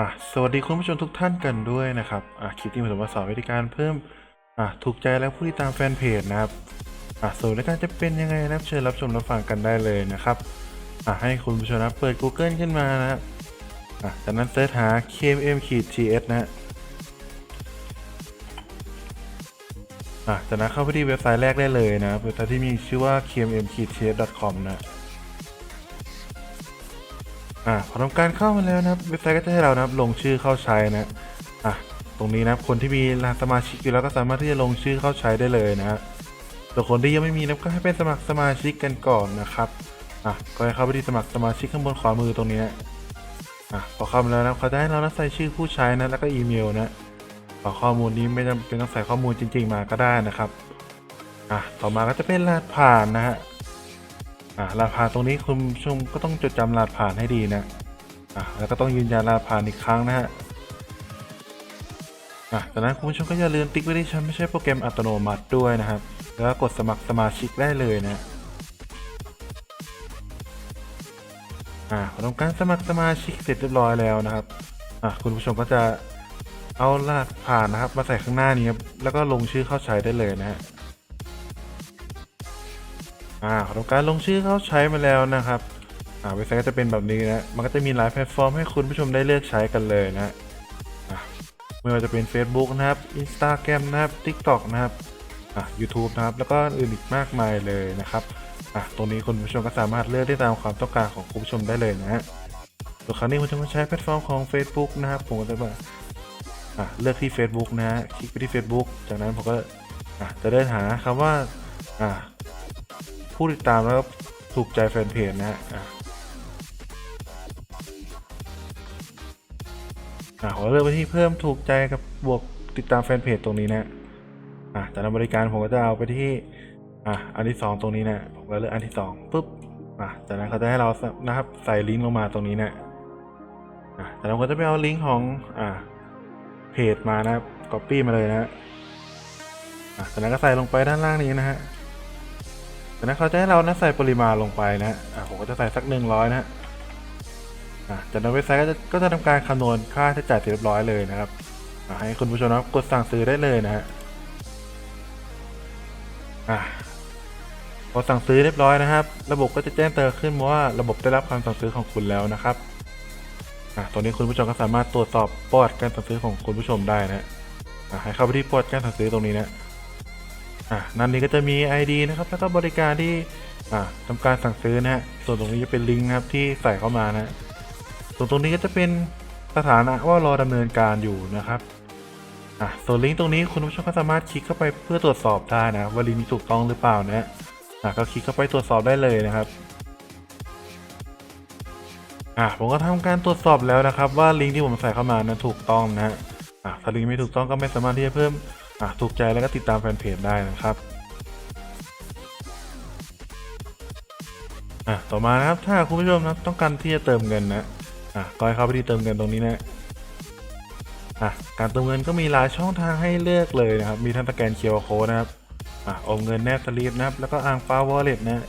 อะสวัสดีคุณผู้ชมทุกท่านกันด้วยนะครับอะคลิปนี้ผมจะมาสอนวิธีการเพิ่มอะถูกใจและผู้ติดตามแฟนเพจนะครับอะส่วนในการจะเป็นยังไงนะครับเชิญรับชมรับฟังกันได้เลยนะครับอะให้คุณผู้ชมนะเปิด Google ขึ้นมานะอะจากนั้นเสิร์ชหา KMM GS นะฮะอะจากนั้นเข้าไปที่เว็บไซต์แรกได้เลยนะเว็บไซต์ที่มีชื่อว่า kmm-ts.com นะ อ่าพอทำการเข้ามาแล้วนะครับเว็บไซต์ก็จะให้เรานะครับลงชื่อเข้าใช้นะอะตรงนี้นะครับคนที่มีสมาชิกอยู่แล้วก็สามารถที่จะลงชื่อเข้าใช้ได้เลยนะส่วนคนที่ยังไม่มีนะก็ให้ไปสมัครสมาชิกกันก่อนนะครับอะก็ให้เข้าไปที่สมัครสมาชิกข้างบนขวามือตรงนี้อะพอเข้ามาแล้วนะเขาจะให้เรานะใส่ชื่อผู้ใช้นะแล้วก็อีเมลนะขอข้อมูลนี้ไม่จำเป็นต้องใส่ข้อมูลจริง ๆ มาก็ได้นะครับอะต่อมาก็จะเป็นรหัสผ่านนะฮะ อ่ารหัสผ่านตรงนี้คุณผู้ชมก็ต้องจดจำรหัสผ่านให้ดีนะอะแล้วก็ต้องยืนยันรหัสผ่านอีกครั้งนะฮะอะจากนั้นคุณผู้ชมก็อย่าลืมติ๊กไว้ที่ฉันไม่ใช่โปรแกรมอัตโนมัติด้วยนะครับ แล้วกดสมัครสมาชิกได้เลยนะอ่าทำการสมัครสมาชิกเสร็จเรียบร้อยแล้วนะครับอะคุณผู้ชมก็จะเอารหัสผ่านนะครับ มาใส่ข้างหน้านี้ครับแล้วก็ลงชื่อเข้าใช้ได้เลยนะฮะ อ่าขอทำการลงชื่อเข้าใช้มาแล้วนะครับอ่าเว็บไซต์ก็จะเป็นแบบนี้นะมันก็จะมีหลายแพลตฟอร์มให้คุณผู้ชมได้เลือกใช้กันเลยนะไม่ว่าจะเป็น Facebook นะครับ Instagram นะครับ TikTok นะครับอะ YouTube นะครับ แล้วก็อื่นอีกมากมายเลยนะครับอะตรงนี้คุณผู้ชมก็สามารถเลือกได้ตามความต้องการของคุณผู้ชมได้เลยนะฮะส่วนครั้งนี้ผมจะมาใช้แพลตฟอร์มของ Facebook นะครับ ผมก็จะมาอะเลือกที่ Facebook นะฮะคลิกไปที่ Facebook จากนั้นผมก็อะจะเดินหาคำว่าอะ ผู้ติดตามแล้วถูกใจแฟนเพจนะฮะอะขอเลือกไปที่เพิ่มถูกใจกับบวกติดตามแฟนเพจตรงนี้นะอะจากนั้นบริการผมก็จะเอาไปที่อะอันที่สองตรงนี้นะผมก็เลือกอันที่สองปุ๊บอะจากนั้นเขาจะให้เรานะครับใส่ลิงก์ลงมาตรงนี้นะอะจากนั้นผมก็จะไปเอาลิงก์ของอะเพจมานะครับ copy มาเลยนะอะจากนั้นก็ใส่ลงไปด้านล่างนี้นะฮะ จากนั้นเขาจะให้เรานะใส่ปริมาณลงไปนะอะผมก็จะใส่สักหนึ่งร้อยนะอะจากนั้นเว็บไซต์ก็จะก็จะทำการคำนวณค่าใช้จ่ายเสร็จเรียบร้อยเลยนะครับอะให้คุณผู้ชมนะกดสั่งซื้อได้เลยนะฮะอะพอสั่งซื้อเรียบร้อยนะครับ ระบบก็จะแจ้งเตือนขึ้นว่าระบบได้รับคำสั่งซื้อของคุณแล้วนะครับอะตรงนี้คุณผู้ชมก็สามารถตรวจสอบประวัติการสั่งซื้อของคุณผู้ชมได้นะอะให้เข้าไปที่ประวัติการสั่งซื้อตรงนี้นะ อะนั่นนี้ก็จะมี ID นะครับแล้วก็บริการที่อ่าทำการสั่งซื้อนะฮะส่วนตรงนี้จะเป็นลิงก์นะครับที่ใส่เข้ามานะส่วนตรงนี้ก็จะเป็นสถานะว่ารอดำเนินการอยู่นะครับอะส่วนลิงก์ตรงนี้คุณผู้ชมก็สามารถคลิกเข้าไปเพื่อตรวจสอบได้นะว่าลิงก์นี้ถูกต้องหรือเปล่านะอะก็คลิกเข้าไปตรวจสอบได้เลยนะครับอะผมก็ทำการตรวจสอบแล้วนะครับ ว่าลิงก์ที่ผมใส่เข้ามานั้นถูกต้องนะฮะอะถ้าลิงก์ไม่ถูกต้องก็ไม่สามารถที่จะเพิ่ม อะถูกใจแล้วก็ติดตามแฟนเพจได้นะครับอะต่อมานะครับถ้าคุณผู้ชมนะต้องการที่จะเติมเงินนะอะก็ให้เข้าไปที่เติมเงินตรงนี้นะอะการเติมเงินก็มีหลายช่องทางให้เลือกเลยนะครับ มีทั้งสแกน QR Code นะครับอะโอนเงินแนบสลิปนะครับ แล้วก็อ่างฟ้าวอลเล็ตนะ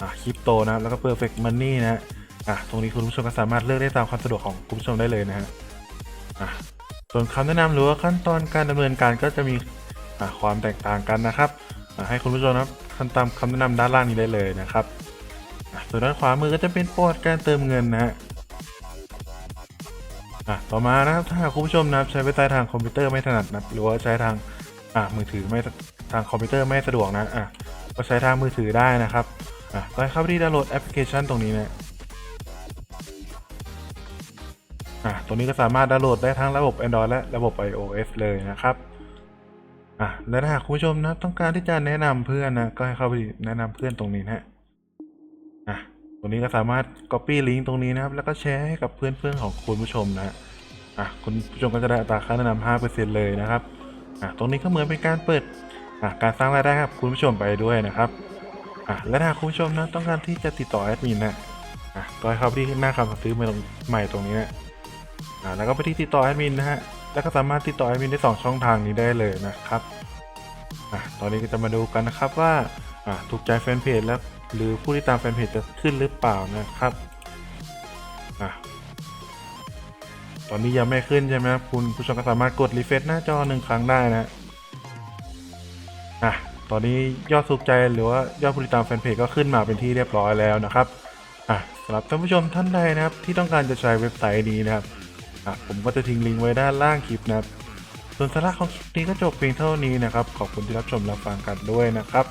อะคริปโตนะครับแล้วก็ Perfect Money นะอะตรงนี้คุณผู้ชมก็สามารถเลือกได้ตามความสะดวกของคุณผู้ชมได้เลยนะฮะอะ ส่วนคำแนะนำหรือว่าขั้นตอนการดำเนินการก็จะมีความแตกต่างกันนะครับ ให้คุณผู้ชมนะครับทำตามคำแนะนำด้านล่างนี้ได้เลยนะครับ ส่วนด้านขวามือก็จะเป็นประวัติการเติมเงินนะฮะต่อมานะครับถ้าคุณผู้ชมนะครับใช้เว็บไซต์ทางคอมพิวเตอร์ไม่ถนัดนะหรือว่าใช้ทางมือถือไม่ทางคอมพิวเตอร์ไม่สะดวกนะก็ใช้ทางมือถือได้นะครับก็ให้เข้าไปที่ดาวน์โหลดแอปพลิเคชันตรงนี้นะ อะตรงนี้ก็สามารถดาวน์โหลดได้ทั้งระบบ Android และระบบ iOS เลยนะครับอะและถ้าหากคุณผู้ชมนะต้องการที่จะแนะนำเพื่อนนะก็ให้เข้าไปแนะนำเพื่อนตรงนี้นะอะตรงนี้ก็สามารถ copy ลิงก์ตรงนี้นะครับ แล้วก็แชร์ให้กับเพื่อนๆของคุณผู้ชมนะอะคุณผู้ชมก็จะได้อัตราค่าแนะนำ5%เลยนะครับอะตรงนี้ก็เหมือนเป็นการเปิดอะการสร้างรายได้ให้กับคุณผู้ชมไปด้วยนะครับอะและถ้าคุณผู้ชมนะต้องการที่จะติดต่อแอดมินนะอะก็ให้เข้าไปที่หน้าคำสั่งซื้อใหม่ตรงใหม่ตรงนี้นะ อะแล้วก็ไปที่ติดต่อแอดมินนะฮะแล้วก็สามารถติดต่อแอดมินได้สองช่องทางนี้ได้เลยนะครับอะตอนนี้ก็จะมาดูกันนะครับว่าอะถูกใจแฟนเพจแล้วหรือผู้ที่ตามแฟนเพจจะขึ้นหรือเปล่านะครับอะตอนนี้ยังไม่ขึ้นใช่ไหมครับคุณผู้ชมก็สามารถกดรีเฟซหน้าจอหนึ่งครั้งได้นะอะตอนนี้ยอดสุขใจหรือว่ายอดผู้ติดตามแฟนเพจก็ขึ้นมาเป็นที่เรียบร้อยแล้วนะครับอะสำหรับท่านผู้ชมท่านใดนะครับที่ต้องการจะใช้เว็บไซต์นี้นะครับ อะผมก็จะทิ้งลิงก์ไว้ด้านล่างคลิปนะครับส่วนสาระของคลิปนี้ก็จบเพียงเท่านี้นะครับ ขอบคุณที่รับชมรับฟังกันด้วยนะครับ